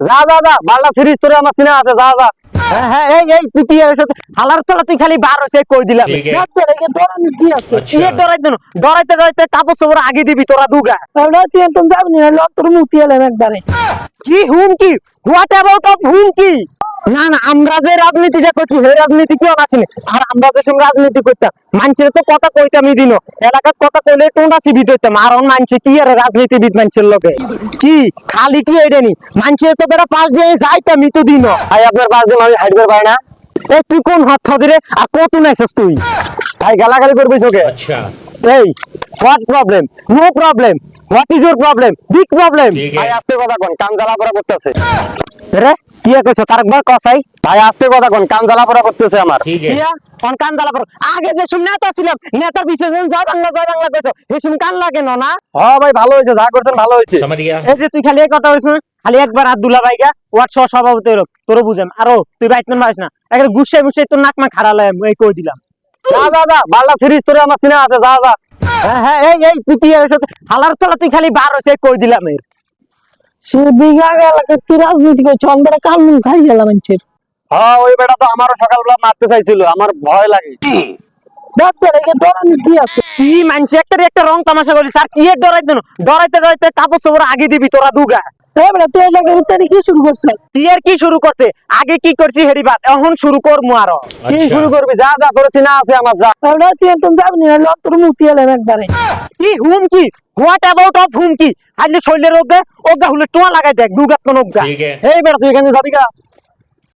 যা যা যা বাল্লা সিরিজ তোরে আমার চিনা আছে যা যা। হ্যাঁ হ্যাঁ এই এই তুই কি এর হালার তলা তুই খালি বার হইছে কই দিলাম। ঠিক আছে। ডাক্তার একে ধরানি কি আছে? আচ্ছা। কি ডরাই দেন ডরাইতে ডরাইতে কাপড় চোপড় আগে দিবি তোরা দুগা। ওটা তুই একদম যাবি না নাহলে তোর এলাম একবারে। কি হুম কি হোয়াট অ্যাবাউট অফ হুম কি না না আমরা যে রাজনীতিটা করছি সেই রাজনীতি কেউ আসেনি আর আমরা যে সঙ্গে রাজনীতি করতাম মানুষের তো কথা কইতামই দিন এলাকার কথা কইলে টোনা সিবিট হইতাম। আর মানছে কি আর রাজনীতিবিদ মানুষের লোকে? কি? খালি কি এটা নি? মানুষের তো বেড়া পাশ দিয়ে যাইতামই তো দিন ভাই আপনার পাশ দিন আমি হাইটবার পাই না। এ তুই কোন হাত ধরে আর কত নেছিস তুই? ভাই গালাগালি করবি চোখে? আচ্ছা। এই what problem no problem what is your problem big problem ভাই আস্তে কথা কোন। কাম জ্বালা করা করতেছে। রে? টিয়া কইছো কসাই? ভাই আস্তে কথা কোন কান করতেছে আমার। টিয়া কোন কান আগে যে শুন নেতা ছিলাম নেতার পিছনে বাংলা বাংলা কইছো শুন কান লাগে না না? হ্যাঁ ভাই ভালো হইছে যা করছেন ভালো হইছে। এই যে তুই খালি কথা হইছ খালি একবার আব্দুল্লাহ ভাইগা ওয়াট সহ সভাপতি বুঝাম আরও তুই বাইত না না। একবার গুসাই গুসাই তোর নাক মা খাড়ালে এই কই দিলাম। যা যা যা বাল্লা ফিরিস আমার চিনা আছে যা যা। হ্যাঁ হ্যাঁ এই এই তুই হালার তোলা তুই খালি বার হইছে কই দিলাম এর। সে দিঘা এলাকায় তুই রাজনীতি করছ? আমরা কাল নুন খাই গেলাম মানুষের। হ্যাঁ ওই বেটা তো আমারও সকালবেলা মারতে চাইছিল আমার ভয় লাগে। ডাক্তার একে ধরানি কি আছে? কি মানছে? একটা একটা রং তামাশা করলি স্যার কি ডরাই দেন ডরাইতে ডরাইতে আগে দিবি তোরা দুগা। কি শুরু আগে কি এখন কি আচ্ছা। যা যা আছে যা। কি হুম কি অফ হুম কি ওগা হলে টোয়া লাগাই দেখ দুগাত কোন এই তুই যাবি